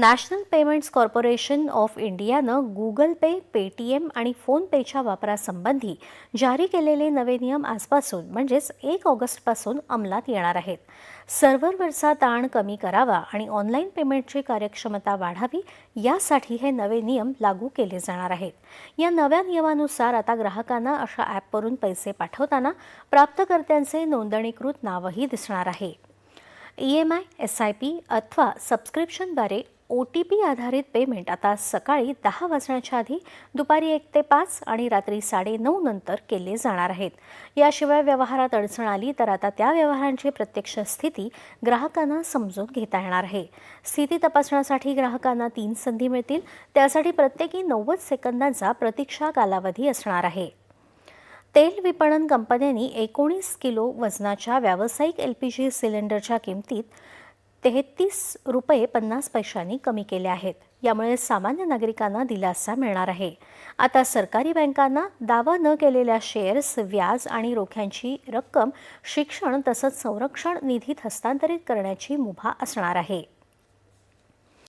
National payments corporation of इंडियानं Google Pay Paytm आणि फोनपेच्या वापरासंबंधी जारी केलेले नवे नियम आजपासून म्हणजेच एक ऑगस्टपासून अंमलात येणार आहेत. सर्व्हरवरचा ताण कमी करावा आणि ऑनलाईन पेमेंटची कार्यक्षमता वाढावी यासाठी हे नवे नियम लागू केले जाणार आहेत. या नव्या नियमानुसार आता ग्राहकांना अशा ॲपवरून पैसे पाठवताना प्राप्तकर्त्यांचे नोंदणीकृत नावही दिसणार आहे. E M I S I P अथवा सबस्क्रिप्शनद्वारे ओ टी पी आधारित पेमेंट आता सकाळी दहा वाजण्याच्या आधी दुपारी एक ते पाच आणि रात्री साडेनऊ नंतर केले जाणार आहेत. याशिवाय व्यवहारात अडचण आली तर आता त्या व्यवहारांची प्रत्यक्ष स्थिती ग्राहकांना समजून घेता येणार आहे. स्थिती तपासण्यासाठी ग्राहकांना तीन संधी मिळतील त्यासाठी प्रत्येकी नव्वद सेकंदांचा प्रतीक्षा कालावधी असणार आहे. तेल विपणन कंपन्यांनी एकोणीस किलो वजनाच्या व्यावसायिक एल पी जी सिलेंडरच्या किमतीत तेहतीस रुपये पन्नास पैशांनी कमी केल्या आहेत. यामुळे सामान्य नागरिकांना दिलासा मिळणार आहे. आता सरकारी बँकांना दावा न केलेल्या शेअर्स व्याज आणि रोख्यांची रक्कम शिक्षण तसंच संरक्षण निधीत हस्तांतरित करण्याची मुभा असणार आहे.